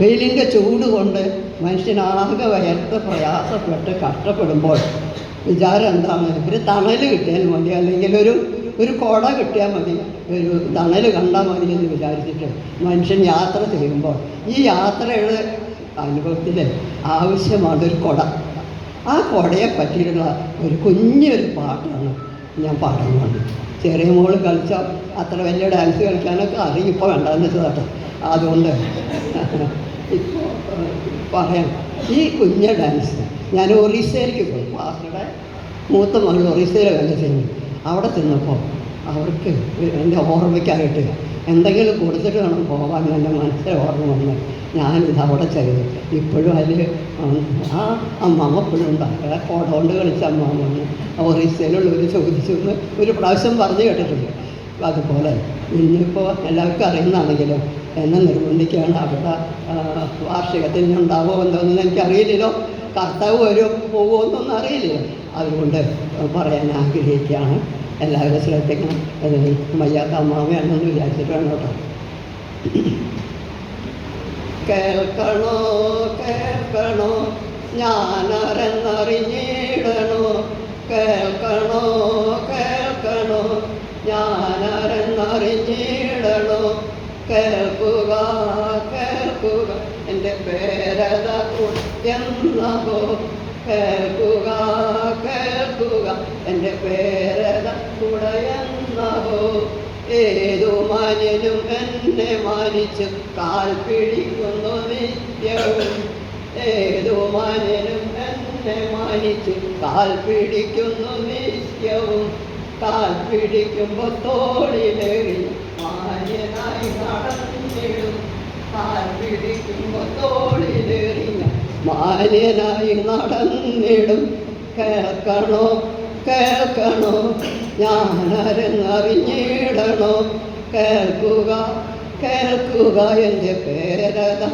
വെയിലിന്റെ ചൂട് കൊണ്ട് മനുഷ്യനാകെ വയർത്ത് പ്രയാസപ്പെട്ട് കഷ്ടപ്പെടുമ്പോൾ വിചാരം എന്താണ്? ഒരു തണൽ കിട്ടിയാൽ മതി. അല്ലെങ്കിൽ ഒരു ഒരു കുട കിട്ടിയാൽ മതി. ഒരു തണൽ കണ്ടാൽ മതി എന്ന് വിചാരിച്ചിട്ട് മനുഷ്യൻ യാത്ര ചെയ്യുമ്പോൾ ഈ യാത്രയുടെ അനുഭവത്തിൽ ആവശ്യമാണ് ഒരു കുട. ആ കുടയെ പറ്റിയിട്ടുള്ള ഒരു കുഞ്ഞൊരു പാട്ടാണ് ഞാൻ പാടുന്നത്. ചെറിയ മോൾ കളിച്ചാൽ അത്ര വലിയ ഡാൻസ് കളിക്കാനൊക്കെ അറിയിപ്പോൾ വേണ്ടെന്ന് വെച്ചതാട്ടോ. അതുകൊണ്ട് ഇപ്പോൾ പറയാം. ഈ കുഞ്ഞ ഡാൻസ് ഞാൻ ഒറീസയിലേക്ക് പോയി. പാസ്റ്ററുടെ മൂത്ത മകൾ ഒറീസയിലെ വേല ചെയ്യുന്നു അവിടെ ചെന്നപ്പോൾ അവർക്ക് എന്റെ ഓർമ്മയ്ക്കായിട്ട് എന്തെങ്കിലും കൊടുത്തിട്ട് വേണം പോകാൻ എന്റെ മനസ്സിൽ ഓർമ്മ വന്ന് ഞാനിത് അവിടെ ചെയ്തു. ഇപ്പോഴും അതിൽ ആ അമ്മാമ്മ ഇപ്പോഴും ഉണ്ടാക്കുക കോടോണ്ട് കളിച്ച അമ്മാമ്മ വന്ന് ഒറീസയിലുള്ളവർ ചോദിച്ചു ഒരു പ്രാവശ്യം പറഞ്ഞു കേട്ടിട്ടുണ്ട്. അതുപോലെ ഇന്നിപ്പോൾ എല്ലാവർക്കും അറിയുന്നതാണെങ്കിലും എന്നെ നിർബന്ധിക്കുകയാണ്. അവിടെ വാർഷികത്തിൽ ഉണ്ടാവുമോ എന്തോന്നും എനിക്കറിയില്ലല്ലോ. കർത്താവ് വരുമോ പോകുമോ എന്നൊന്നും അറിയില്ലല്ലോ. അതുകൊണ്ട് പറയാൻ ആഗ്രഹിക്കുകയാണ്. എല്ലാവരും ശ്രദ്ധിക്കണം വയ്യാത്ത അമ്മാവയാണെന്ന് വിചാരിച്ചിട്ടാണ് കേട്ടോ. കേൾക്കണോ കേൾക്കണോ? ഞാനറിഞ്ഞിടണോ? കേൾക്കണോ കേൾക്കണോ? ഞാനറിഞ്ഞറിഞ്ഞിടണോ കേൾക്കുക കേൾക്കുക എന്റെ പേരത എന്നോ കേൾക്കുക കേൾക്കുക എന്റെ പേരത കുടയെന്നോ ഏതു മാനിലും എന്നെ മാനിച്ച്. കാൽ പിടിക്കുന്നു നിത്യവും. ഏതു മാനിലും എന്നെ മാനിച്ച്. കാൽ പിടിക്കുന്നു നിത്യവും. കാൽ പിടിക്കുമ്പോൾ തോളിലേറി മാന്യനായി നടന്നിടും. നടന്നിടും കേൾക്കണോ? കേൾക്കണോ? ഞാനറിഞ്ഞിടണോ കേൾക്കുക കേൾക്കുക എന്റെ പേരത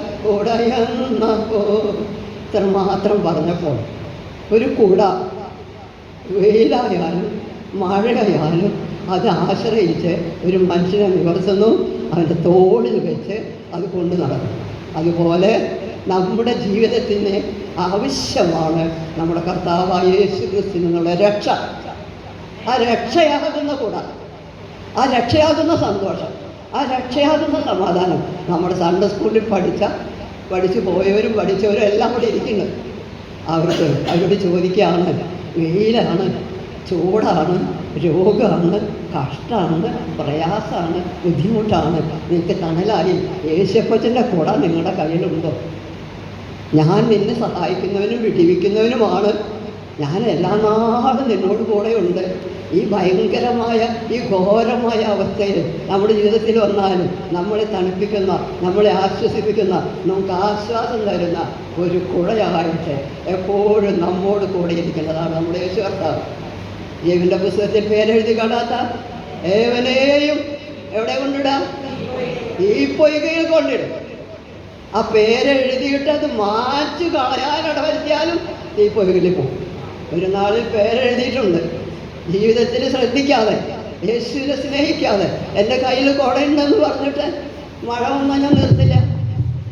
ഇത്ര മാത്രം പറഞ്ഞപ്പോൾ ഒരു കൂട വെയിലായാലും മഴയായാലും അത് ആശ്രയിച്ച് ഒരു മനുഷ്യനെ നിവർത്തുന്നു അവന്റെ തോളിൽ വെച്ച് അത് കൊണ്ട് നടക്കും. അതുപോലെ നമ്മുടെ ജീവിതത്തിന് ആവശ്യമാണ് നമ്മുടെ കർത്താവായ യേശു ക്രിസ്തുവിനുള്ള രക്ഷ. ആ രക്ഷയാകുന്ന കൂട ആ രക്ഷയാകുന്ന സന്തോഷം ആ രക്ഷയാകുന്ന സമാധാനം. നമ്മുടെ സൺഡേ സ്കൂളിൽ പഠിച്ച പഠിച്ചു പോയവരും പഠിച്ചവരും എല്ലാം കൂടി ഇരിക്കുന്നു. അവർക്ക് അവരോട് ചോദിക്കുകയാണ് വെയിലാണ്. ചൂടാണ് രോഗമാണ് കഷ്ടമാണ് പ്രയാസമാണ് ബുദ്ധിമുട്ടാണ്. നിങ്ങൾക്ക് തണലായി. യേശപ്പച്ചന്റെ കുട നിങ്ങളുടെ കയ്യിലുണ്ടോ? ഞാൻ നിന്നെ സഹായിക്കുന്നവനും വിടിവിക്കുന്നവനുമാണ്. ഞാൻ എല്ലാ നാളും നിന്നോട് കൂടെയുണ്ട്. ഈ ഭയങ്കരമായ ഈ ഘോരമായ അവസ്ഥയിൽ നമ്മുടെ ജീവിതത്തിൽ വന്നാലും നമ്മളെ തണുപ്പിക്കുന്ന നമ്മളെ ആശ്വസിപ്പിക്കുന്ന നമുക്ക് ആശ്വാസം തരുന്ന ഒരു കുഴയായിട്ട് എപ്പോഴും നമ്മോട് കൂടെ ഇരിക്കുന്നതാണ് നമ്മുടെ യേശു കർത്താവ്. ജീവന്റെ പുസ്തകത്തിൽ പേരെഴുതി കാണാത്ത ഏവനെയും എവിടെ കൊണ്ടിടാം? ഈ പൊയ്കയിൽ കൊണ്ടിടും. ആ പേരെഴുതിയിട്ട് അത് മാച്ച് കളയാൻ ഇടവരുത്തിയാലും ഈ പൊയ്കയിൽ പോകും. ഒരു നാളിൽ പേരെഴുതിയിട്ടുണ്ട്. ജീവിതത്തിൽ ശ്രദ്ധിക്കാതെ യേശുവിനെ സ്നേഹിക്കാതെ എന്റെ കയ്യിൽ കുടയുണ്ടെന്ന് പറഞ്ഞിട്ട് മഴ വന്നാൽ ഞാൻ നിർത്തില്ല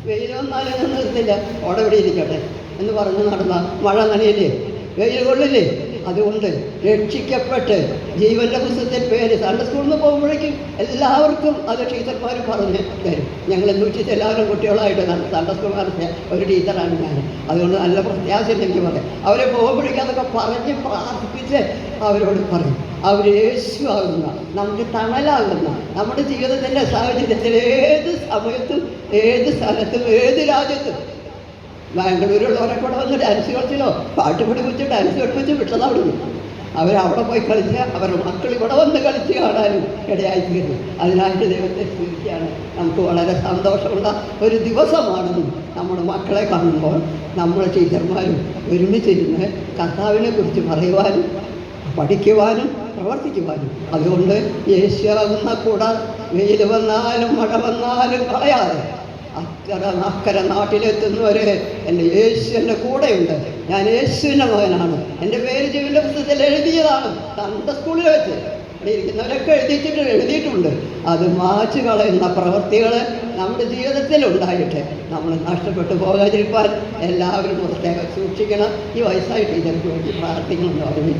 വെയിൽ വന്നാലും ഞാൻ നിർത്തില്ല. കുട ഇവിടെ ഇരിക്കട്ടെ എന്ന് പറഞ്ഞ് നടന്ന മഴ നനയില്ലേ? വെയിൽ കൊള്ളില്ലേ? അതുകൊണ്ട് രക്ഷിക്കപ്പെട്ട് ജീവന്റെ പുസ്തകത്തിൽ പേര് സൺഡേ സ്കൂളിൽ നിന്ന് പോകുമ്പോഴേക്കും എല്ലാവർക്കും അത് ടീച്ചർമാർ പറഞ്ഞ് തരും. ഞങ്ങൾ നൂറ്റി എല്ലാവരും കുട്ടികളായിട്ട് സൺഡേ സ്കൂൾ നടത്തിയ ഒരു ടീച്ചറാണ് ഞാൻ. അതുകൊണ്ട് നല്ല പ്രത്യാശയും എനിക്ക് പറയാം. അവരെ പോകുമ്പോഴേക്കും അതൊക്കെ പറഞ്ഞ് പ്രാർത്ഥിപ്പിച്ച് അവരോട് പറയും. അവർ യേശു ആകുന്ന നമുക്ക് തണലാകുന്ന നമ്മുടെ ജീവിതത്തിന്റെ സാഹചര്യത്തിൽ ഏത് സമയത്തും ഏത് സ്ഥലത്തും ഏത് രാജ്യത്തും ബാംഗ്ലൂരുള്ളവരെ കൂടെ വന്ന് ഡാൻസ് കളിച്ചല്ലോ. പാട്ട് പഠിപ്പിച്ച് ഡാൻസ് പഠിപ്പിച്ച് വിട്ടത് അവിടുന്ന്. അവരവിടെ പോയി കളിച്ച് അവരുടെ മക്കൾ ഇവിടെ വന്ന് കളിച്ച് കാണാനും ഇടയായിത്തീരുന്നു അതിനായിട്ട് ദൈവത്തെ സ്തുതിക്കുകയാണ്. നമുക്ക് വളരെ സന്തോഷമുള്ള ഒരു ദിവസമാണെന്നും നമ്മുടെ മക്കളെ കാണുമ്പോൾ നമ്മുടെ ടീച്ചർമാരും ഒരുമിച്ചിരുന്ന് കർത്താവിനെ കുറിച്ച് പറയുവാനും പഠിക്കുവാനും പ്രവർത്തിക്കുവാനും. അതുകൊണ്ട് യേശുറങ്ങുന്ന കൂടാതെ വെയിൽ വന്നാലും മഴ വന്നാലും കളയാതെ അക്കര നാട്ടിലെത്തുന്നവരെ എന്റെ യേശു എന്റെ കൂടെയുണ്ട്. ഞാൻ യേശുവിന്റെ മകനാണ്. എന്റെ പേര് ജീവന്റെ പുസ്തകത്തിൽ എഴുതിയതാണ് തന്റെ സ്കൂളിൽ വെച്ച് ഇവിടെ ഇരിക്കുന്നവരൊക്കെ എഴുതിയിട്ടുണ്ട് എഴുതിയിട്ടുണ്ട്. അത് മാച്ചു കളയുന്ന പ്രവൃത്തികൾ നമ്മുടെ ജീവിതത്തിൽ ഉണ്ടായിട്ട് നമ്മൾ നഷ്ടപ്പെട്ടു പോകാതിരിക്കാൻ എല്ലാവരും പ്രത്യേകം സൂക്ഷിക്കണം. ഈ വയസ്സായിട്ട് ഇതിനു വേണ്ടി പ്രാർത്ഥിക്കണം എന്ന് പറഞ്ഞ്